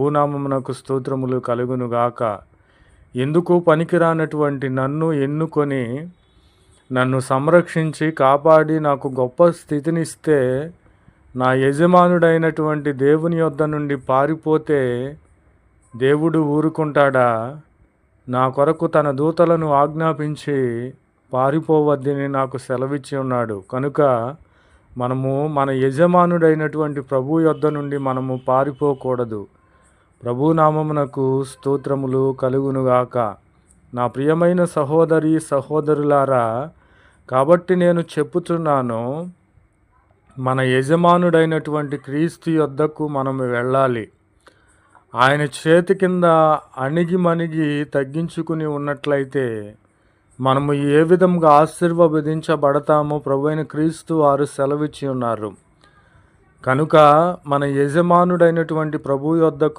ప్రభునామమునకు స్తోత్రములు కలుగునుగాక. ఎందుకు పనికిరానటువంటి నన్ను ఎన్నుకొని నన్ను సంరక్షించి కాపాడి నాకు గొప్ప స్థితినిస్తే నా యజమానుడైనటువంటి దేవుని యొద్ద నుండి పారిపోతే దేవుడు ఊరుకుంటాడా? నా కొరకు తన దూతలను ఆజ్ఞాపించి పారిపోవద్దని నాకు సెలవిచ్చి ఉన్నాడు. కనుక మనము మన యజమానుడైనటువంటి ప్రభు యొద్ద నుండి మనము పారిపోకూడదు. ప్రభు నామమునకు స్తోత్రములు కలుగునుగాక. నా ప్రియమైన సహోదరి సహోదరులారా కాబట్టి నేను చెప్పుతున్నాను మన యజమానుడైనటువంటి క్రీస్తు యొద్దకు మనం వెళ్ళాలి. ఆయన చేతి కింద అణిగి మణిగి తగ్గించుకుని ఉన్నట్లయితే మనము ఏ విధంగా ఆశీర్వదించబడతామో ప్రభు అయిన క్రీస్తు వారు సెలవిచ్చి ఉన్నారు కనుక మన యజమానుడైనటువంటి ప్రభు యొద్దకు